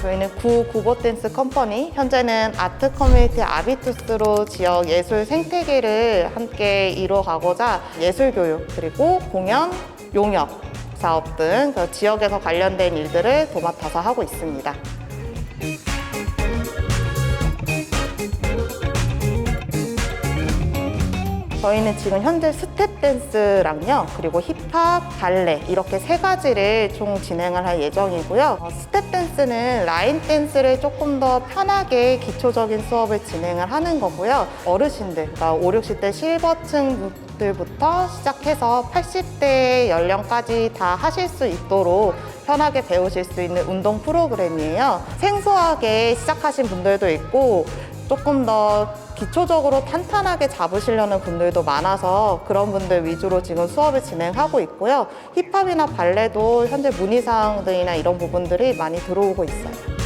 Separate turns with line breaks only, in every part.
저희는 구 구보 댄스 컴퍼니 현재는 아트 커뮤니티 아비투스로 지역 예술 생태계를 함께 이루어가고자 예술 교육 그리고 공연, 용역 사업 등 그 지역에서 관련된 일들을 도맡아서 하고 있습니다. 저희는 지금 현재 스텝 댄스랑요, 그리고 힙합, 발레 이렇게 세 가지를 총 진행을 할 예정이고요. 어, 스텝 댄스는 라인 댄스를 조금 더 편하게 기초적인 수업을 진행을 하는 거고요. 어르신들, 그러니까 5, 60대 실버층 분들부터 시작해서 80대 연령까지 다 하실 수 있도록 편하게 배우실 수 있는 운동 프로그램이에요. 생소하게 시작하신 분들도 있고 조금 더 기초적으로 탄탄하게 잡으시려는 분들도 많아서 그런 분들 위주로 지금 수업을 진행하고 있고요. 힙합이나 발레도 현재 문의사항들이나 이런 부분들이 많이 들어오고 있어요.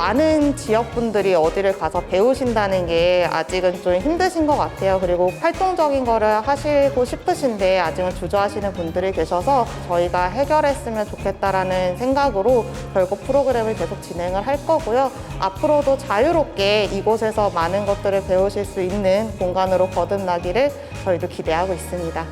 많은 지역분들이 어디를 가서 배우신다는 게 아직은 좀 힘드신 것 같아요. 그리고 활동적인 거를 하시고 싶으신데 아직은 주저하시는 분들이 계셔서 저희가 해결했으면 좋겠다라는 생각으로 결국 프로그램을 계속 진행을 할 거고요. 앞으로도 자유롭게 이곳에서 많은 것들을 배우실 수 있는 공간으로 거듭나기를 저희도 기대하고 있습니다.